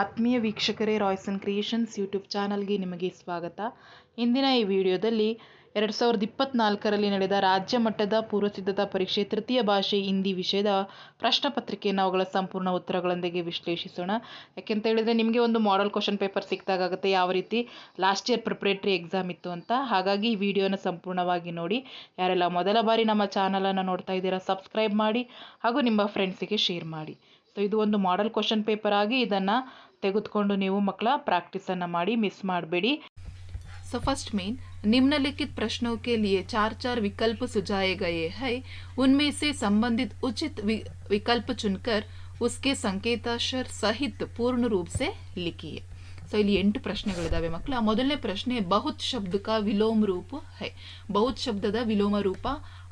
ಆತ್ಮೀಯ ವೀಕ್ಷಕರೇ, Royson creations YouTube ಚಾನಲ್ಗೆ ನಿಮಗೆ ಸ್ವಾಗತ. ಇಂದಿನ ಈ ವಿಡಿಯೋದಲ್ಲಿ ಎರಡು ಸಾವಿರದ ಇಪ್ಪತ್ನಾಲ್ಕರಲ್ಲಿ ನಡೆದ ರಾಜ್ಯ ಮಟ್ಟದ ಪೂರ್ವಸಿದ್ಧತಾ ಪರೀಕ್ಷೆ ತೃತೀಯ ಭಾಷೆ ಹಿಂದಿ ವಿಷಯದ ಪ್ರಶ್ನೆ ಪತ್ರಿಕೆಯನ್ನು ಅವುಗಳ ಸಂಪೂರ್ಣ ಉತ್ತರಗಳೊಂದಿಗೆ ವಿಶ್ಲೇಷಿಸೋಣ. ಯಾಕೆಂತ ಹೇಳಿದರೆ ನಿಮಗೆ ಒಂದು ಮಾಡೆಲ್ ಕ್ವಶನ್ ಪೇಪರ್ ಸಿಕ್ತಾಗುತ್ತೆ ಯಾವ ರೀತಿ ಲಾಸ್ಟ್ ಇಯರ್ ಪ್ರಿಪ್ರೇಟ್ರಿ ಎಕ್ಸಾಮ್ ಇತ್ತು ಅಂತ. ಹಾಗಾಗಿ ಈ ವಿಡಿಯೋನ ಸಂಪೂರ್ಣವಾಗಿ ನೋಡಿ. ಯಾರೆಲ್ಲ ಮೊದಲ ಬಾರಿ ನಮ್ಮ ಚಾನಲನ್ನು ನೋಡ್ತಾ ಇದ್ದೀರಾ ಸಬ್ಸ್ಕ್ರೈಬ್ ಮಾಡಿ ಹಾಗೂ ನಿಮ್ಮ ಫ್ರೆಂಡ್ಸಿಗೆ ಶೇರ್ ಮಾಡಿ. ಸೊ ಇದು ಒಂದು ಮಾಡೆಲ್ ಕ್ವಶನ್ ಪೇಪರ್ ಆಗಿ ಇದನ್ನು ತೆಗೆದುಕೊಂಡು ನೀವು ಮಕ್ಕಳ ಪ್ರಾಕ್ಟೀಸನ್ನು ಮಾಡಿ ಮಿಸ್ ಮಾಡಬೇಡಿ सो फर्स्ट मेन निम्नलिखित प्रश्नों के लिए चार चार विकल्प सुझाए गए हैं उनमें से संबंधित उचित वि- विकल्प चुनकर उसके संकेताक्षर सहित पूर्ण रूप से लिखिए ಸೊ ಇಲ್ಲಿ ಎಂಟು ಪ್ರಶ್ನೆಗಳಿದಾವೆ ಮಕ್ಕಳ ಮೊದಲನೇ ಪ್ರಶ್ನೆ ಬಹುತ್ ಶಬ್ದ ಕಾ ವಿಲೋಮ ರೂಪ ಹೈ ಬಹುತ್ ಶಬ್ದದ ವಿಲೋಮ ರೂಪ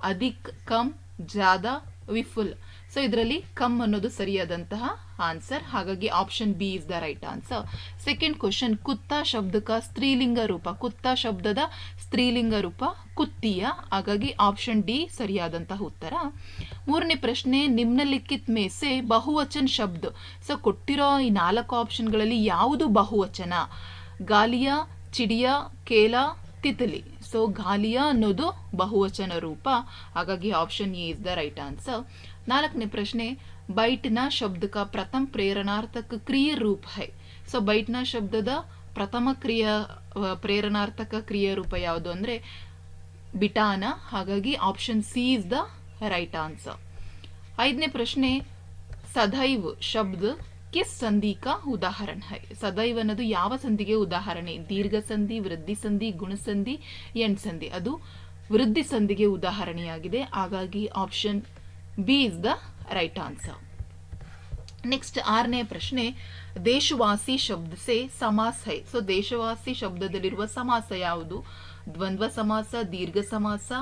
ಅಧಿಕ್ ಕಮ್ ಜಾದಾ ವಿಫುಲ್ ಸೊ ಇದರಲ್ಲಿ ಕಮ್ ಅನ್ನೋದು ಸರಿಯಾದಂತಹ ಆನ್ಸರ್ ಹಾಗಾಗಿ option B is the right answer second question ಕುತ್ತ ಶಬ್ದಕ ಸ್ತ್ರೀಲಿಂಗ ರೂಪ. ಕುತ್ತ ಶಬ್ದದ ಸ್ತ್ರೀಲಿಂಗ ರೂಪ ಕುತ್ತಿಯ. ಹಾಗಾಗಿ ಆಪ್ಷನ್ ಡಿ ಸರಿಯಾದಂತಹ ಉತ್ತರ. ಮೂರನೇ ಪ್ರಶ್ನೆ, ನಿಮ್ನಲಿಖಿತ್ ಮೇಸೆ ಬಹುವಚನ್ ಶಬ್ದ. ಸೊ ಕೊಟ್ಟಿರೋ ಈ ನಾಲ್ಕು ಆಪ್ಷನ್ಗಳಲ್ಲಿ ಯಾವುದು ಬಹುವಚನ? ಗಾಲಿಯ, ಚಿಡಿಯ, ಕೇಲ, ತಿತಲಿ. ಸೊ ಗಾಲಿಯ ಅನ್ನೋದು ಬಹುವಚನ ರೂಪ. ಹಾಗಾಗಿ option A is the right answer ನಾಲ್ಕನೇ ಪ್ರಶ್ನೆ, ಬೈಟ್ನ ಶಬ್ದಕ ಪ್ರಥಮ ಪ್ರೇರಣಾರ್ಥಕ ಕ್ರಿಯೆ ರೂಪ ಹೈ. ಸೊ ಬೈಟ್ನ ಶಬ್ದದ ಪ್ರಥಮ ಕ್ರಿಯ ಪ್ರೇರಣಾರ್ಥಕ ಕ್ರಿಯೆ ರೂಪ ಯಾವುದು ಅಂದರೆ, ಬಿಟಾನ, ಹಾಗಾಗಿ option C is the right answer ಐದನೇ ಪ್ರಶ್ನೆ, ಸದೈವ್ ಶಬ್ದ ಕಿಸ್ ಸಂಧಿ ಕಾ ಉದಾಹರಣೆ ಹೈ. ಸದೈವ್ ಅನ್ನೋದು ಯಾವ ಸಂಧಿಗೆ ಉದಾಹರಣೆ? ದೀರ್ಘ ಸಂಧಿ, ವೃದ್ಧಿ ಸಂಧಿ ಗುಣಸಂಧಿ ಎಂಡ್ ಸಂಧಿ. ಅದು ವೃದ್ಧಿ ಸಂಧಿಗೆ ಉದಾಹರಣೆಯಾಗಿದೆ. ಹಾಗಾಗಿ option B is the right answer next ಆರನೇ ಪ್ರಶ್ನೆ, ದೇಶವಾಸಿ ಶಬ್ದ ಸೆ ಸಮಾಸ. ಹೈ ಸೊ ದೇಶವಾಸಿ ಶಬ್ದದಲ್ಲಿರುವ ಸಮಾಸ ಯಾವುದು? ದ್ವಂದ್ವ ಸಮಾಸ, ದೀರ್ಘ ಸಮಾಸ,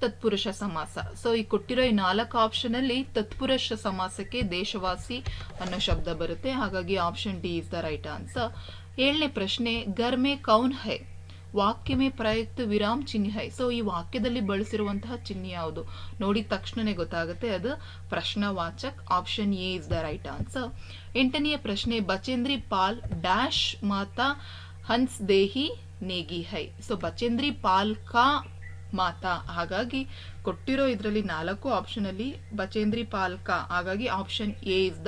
ತತ್ಪುರುಷ ಸಮಾಸ. ಸೊ ಈ ಕೊಟ್ಟಿರೋ ಈ ನಾಲ್ಕು ಆಪ್ಷನ್ ಅಲ್ಲಿ ತತ್ಪುರುಷ ಸಮಾಸಕ್ಕೆ ದೇಶವಾಸಿ ಅನ್ನೋ ಶಬ್ದ ಬರುತ್ತೆ. ಹಾಗಾಗಿ option D is the right answer ಏಳನೇ ಪ್ರಶ್ನೆ ಗರ್ಮೆ ಕೌನ್ ಹೈ? ವಾಕ್ಯಮೇ ಪ್ರಯುಕ್ತ ವಿರಾಮ್ ಚಿಹ್ನೆ ಸೊ ಈ ವಾಕ್ಯದಲ್ಲಿ ಬಳಸಿರುವಂತಹ ಚಿಹ್ನೆ ಯಾವುದು? ನೋಡಿದ ತಕ್ಷಣನೇ ಗೊತ್ತಾಗುತ್ತೆ. ಅದು ಪ್ರಶ್ನವಾಚಕ್ option A is the right answer ಎಂಟನೆಯ ಪ್ರಶ್ನೆ, ಬಚೇಂದ್ರಿ ಪಾಲ್ ಡ್ಯಾಶ್ ಮಾತಾ ಹನ್ಸ್ ದೇಹಿ ನೇಗಿ ಹೈ. ಸೊ ಬಚೇಂದ್ರಿ ಪಾಲ್ ಕಾ ಮಾತಾ. ಹಾಗಾಗಿ ಕೊಟ್ಟಿರೋ ಇದರಲ್ಲಿ ನಾಲ್ಕು ಆಪ್ಷನ್ ಅಲ್ಲಿ ಬಚೇಂದ್ರಿ ಪಾಲ್ಕ. ಹಾಗಾಗಿ option A is the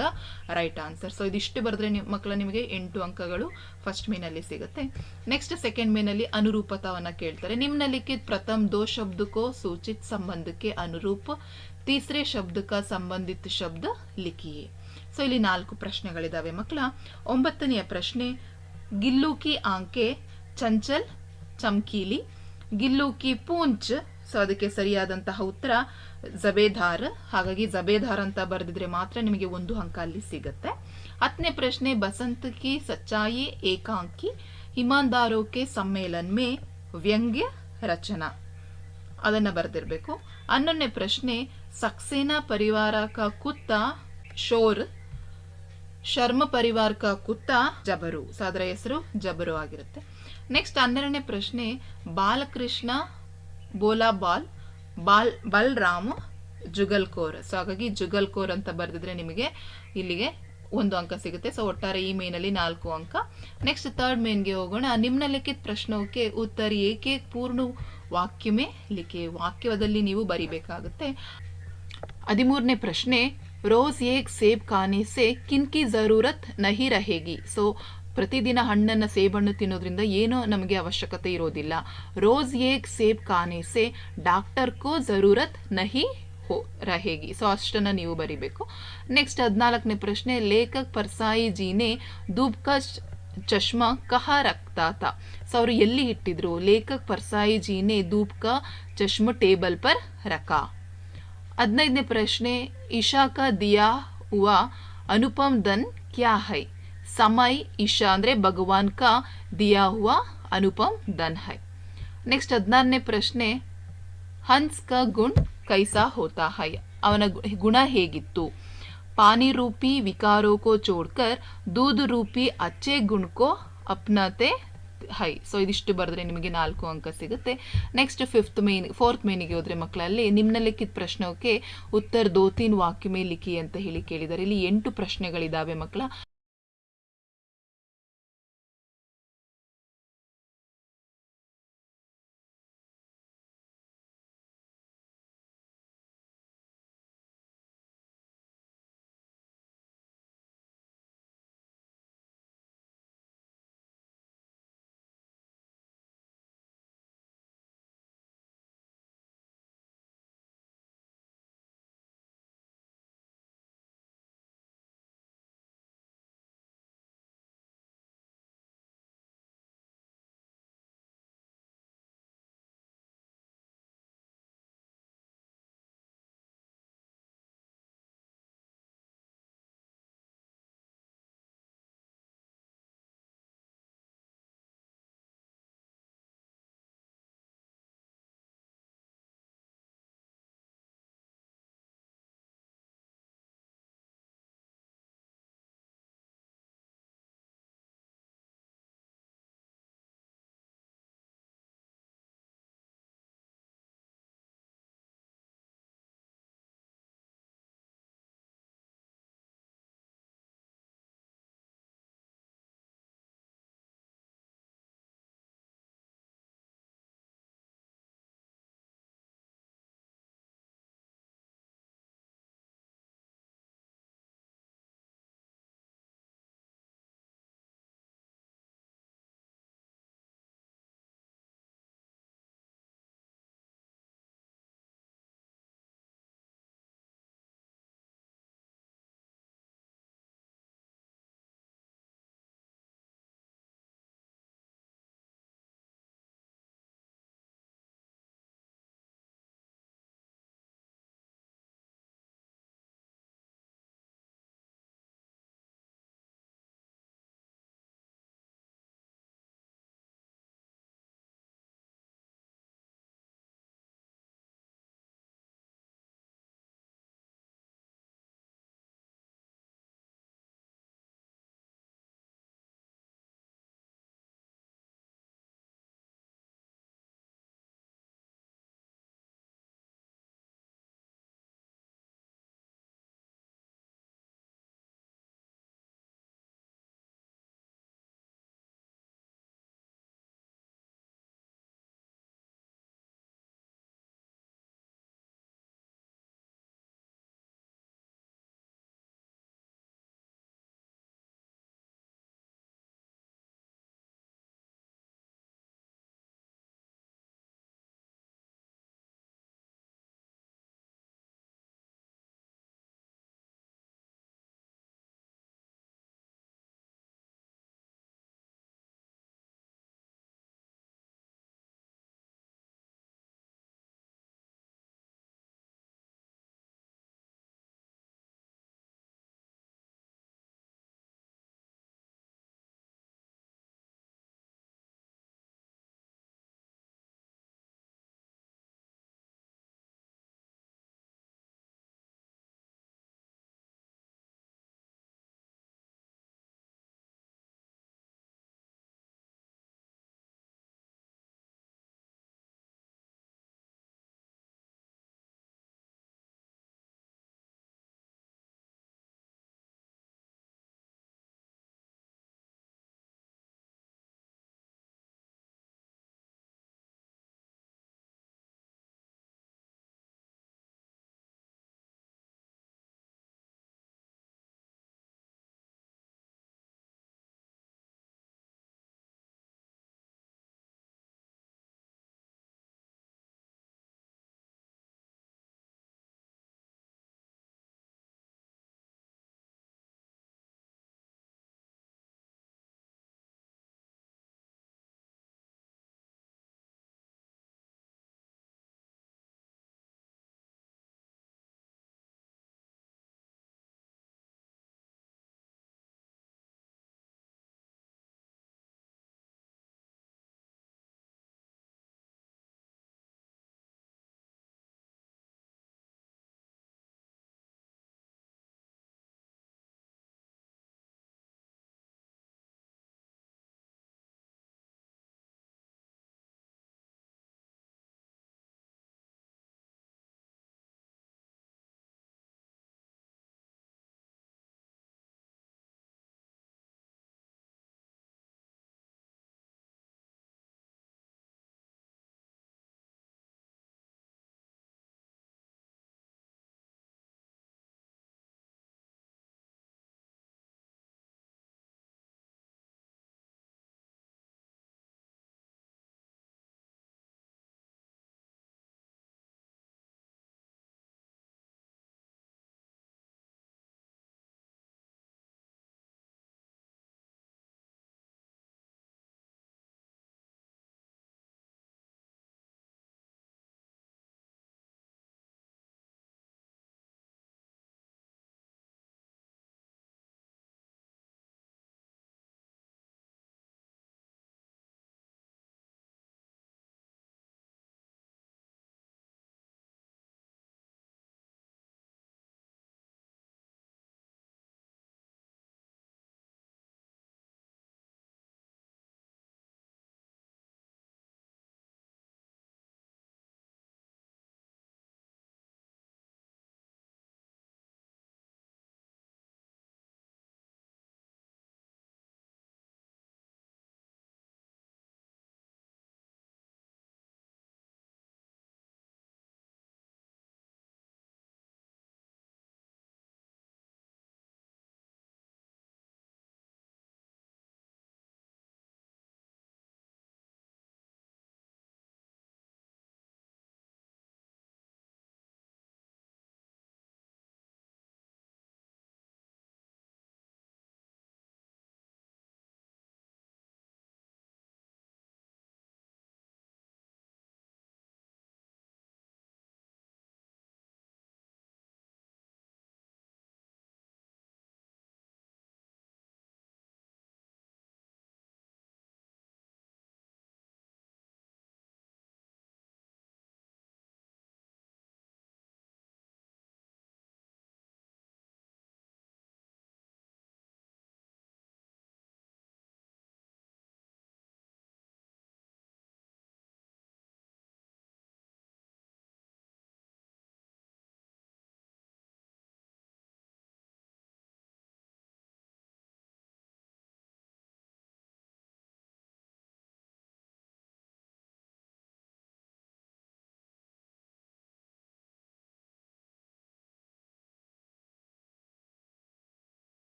right answer so ಇದಿಷ್ಟು ಬರೆದ್ರೆ ನಿಮ್ಮ ಮಕ್ಕಳ ನಿಮಗೆ ಎಂಟು ಅಂಕಗಳು ಫಸ್ಟ್ ಮೇನಲ್ಲಿ ಸಿಗುತ್ತೆ. ನೆಕ್ಸ್ಟ್ ಸೆಕೆಂಡ್ ಮೇನಲ್ಲಿ ಅನುರೂಪತವನ್ನು ಕೇಳ್ತಾರೆ. ನಿಮ್ನಲಿಖಿत ಪ್ರಥಮ ದೋ ಶಬ್ದಕ್ಕೋ ಸೂಚಿತ ಸಂಬಂಧಕ್ಕೆ ಅನುರೂಪ, ತೀಸರೆ ಶಬ್ದಕ್ಕ ಸಂಬಂಧಿತ ಶಬ್ದ ಲಿಖಿಯೇ. ಸೊ ಇಲ್ಲಿ ನಾಲ್ಕು ಪ್ರಶ್ನೆಗಳಿದಾವೆ ಮಕ್ಕಳ ಒಂಬತ್ತನೆಯ ಪ್ರಶ್ನೆ, ಗಿಲ್ಲುಕಿ ಆಂಕೆ, ಚಂಚಲ್, ಚಮ್ಕೀಲಿ ಗಿಲ್ಲು ಕಿ ಪೂಂಚ್. ಸೊ ಅದಕ್ಕೆ ಸರಿಯಾದಂತಹ ಉತ್ತರ ಜಬೇದಾರ್. ಹಾಗಾಗಿ ಜಬೇದಾರ್ ಅಂತ ಬರೆದಿದ್ರೆ ಮಾತ್ರ ನಿಮಗೆ ಒಂದು ಅಂಕ ಅಲ್ಲಿ ಸಿಗುತ್ತೆ. ಹತ್ತನೇ ಪ್ರಶ್ನೆ, ಬಸಂತ್ ಕಿ ಸಚ್ಚಾಯಿ ಏಕಾಂಕಿ, ಹಿಮಾಂದಾರೋಕೆ ಕೆ ಮೇ ವ್ಯಂಗ್ಯ ರಚನಾ. ಅದನ್ನ ಬರೆದಿರಬೇಕು. ಹನ್ನೊಂದನೇ ಪ್ರಶ್ನೆ, ಸಕ್ಸೇನಾ ಪರಿವಾರ ಕ ಕುತ್ತ ಶೋರ್, ಶರ್ಮ ಪರಿವಾರ ಕ ಕುತ್ತ ಜಬರು. ಸೊ ಅದರ ಹೆಸರು ಜಬರು ಆಗಿರುತ್ತೆ. ನೆಕ್ಸ್ಟ್ ಹನ್ನೆರಡನೇ ಪ್ರಶ್ನೆ ಬಾಲಕೃಷ್ಣ ಬೋಲಾ ಬಾಲ್ ಬಾಲ್ ಬಲ್ರಾಮ್ ಜುಗಲ್ಕೋರ್ ಸೊ ಹಾಗಾಗಿ ಜುಗಲ್ಕೋರ್ ಅಂತ ಬರೆದಿದ್ರೆ ನಿಮಗೆ ಇಲ್ಲಿಗೆ ಒಂದು ಅಂಕ ಸಿಗುತ್ತೆ ಸೊ ಒಟ್ಟಾರೆ ಈ ಮೇನಲ್ಲಿ ನಾಲ್ಕು ಅಂಕ ನೆಕ್ಸ್ಟ್ ಥರ್ಡ್ ಮೇನ್ಗೆ ಹೋಗೋಣ ನಿಮ್ನಲಿಖಿತ ಪ್ರಶ್ನಕ್ಕೆ ಉತ್ತರ ಏಕೆ ಪೂರ್ಣ ವಾಕ್ಯಮೇ ಲಿಖೆ ವಾಕ್ಯದಲ್ಲಿ ನೀವು ಬರಿಬೇಕಾಗುತ್ತೆ ಹದಿಮೂರನೇ ಪ್ರಶ್ನೆ ರೋಸ್ ಏಕ್ ಸೇಬ್ ಖಾನೆ ಸೆ ಕಿನ್ಕಿ ಜರೂರತ್ ನಹಿ ರಹೇಗಿ ಸೊ ಪ್ರತಿದಿನ ಹಣ್ಣನ್ನು ಸೇಬಣ್ಣು ತಿನ್ನೋದ್ರಿಂದ ಏನೋ ನಮಗೆ ಅವಶ್ಯಕತೆ ಇರೋದಿಲ್ಲ. ರೋಸ್ ಏಕ್ ಸೇಬ್ ಖಾನೆ ಸೆ, ಡಾಕ್ಟರ್ ಕೋ ಜರೂರತ್ ನಹಿ ಹೋ ರಹೇಗಿ. ಸೊ ಅಷ್ಟನ್ನು ನೀವು ಬರಿಬೇಕು. ನೆಕ್ಸ್ಟ್ ಹದಿನಾಲ್ಕನೇ ಪ್ರಶ್ನೆ, ಲೇಖಕ್ ಪರ್ಸಾಯಿ ಜೀನೆ ದೂಬ್ಕ ಚಶ್ಮಾ ಕಹ ರಕ್ತಾತ ಸೊ ಅವರು ಎಲ್ಲಿ ಇಟ್ಟಿದ್ರು? ಲೇಖಕ್ ಪರ್ಸಾಯಿ ಜೀನೆ ದೂಬ್ಕ ಚಶ್ಮ ಟೇಬಲ್ ಪರ್ ರಕ? ಹದಿನೈದನೇ ಪ್ರಶ್ನೆ ಇಶಾ ಕಾ ದಿಯಾ ಹುವಾ ಅನುಪಮ್ ದನ್ ಕ್ಯಾ ಹೈ? ಸಮಯ್ ಇಶಾ ಅಂದರೆ ಭಗವಾನ್ ಕ ದಿಯಾ ಹುವ ಅನುಪಮ್ ದನ್ ಹೈ. ನೆಕ್ಸ್ಟ್ ಹದಿನಾರನೇ ಪ್ರಶ್ನೆ, ಹನ್ಸ್ ಕ ಗುಣ್ ಕೈಸಾ ಹೋತಾ ಹೈ? ಅವನ ಗುಣ ಹೇಗಿತ್ತು? ಪಾನಿ ರೂಪಿ ವಿಕಾರೋ ಕೋ ಚೋಡ್ಕರ್, ದೂದ್ ರೂಪಿ ಅಚ್ಚೆ ಗುಣ್ಕೋ ಅಪ್ನಾತೆ ಹೈ. ಸೊ ಇದಿಷ್ಟು ಬರೆದ್ರೆ ನಿಮಗೆ ನಾಲ್ಕು ಅಂಕ ಸಿಗುತ್ತೆ. ನೆಕ್ಸ್ಟ್ ಫಿಫ್ತ್ ಮೇನ್ ಫೋರ್ತ್ ಮೇನಿಗೆ ಹೋದ್ರೆ ಮಕ್ಕಳಲ್ಲಿ ನಿಮ್ನಲಿಖಿತ ಪ್ರಶ್ನಕ್ಕೆ ಉತ್ತರ ದೋ ತೀನ್ ವಾಕ್ಯ ಮೇ ಲಿಖಿ ಅಂತ ಹೇಳಿ ಕೇಳಿದ್ದಾರೆ. ಇಲ್ಲಿ ಎಂಟು ಪ್ರಶ್ನೆಗಳಿದ್ದಾವೆ ಮಕ್ಕಳ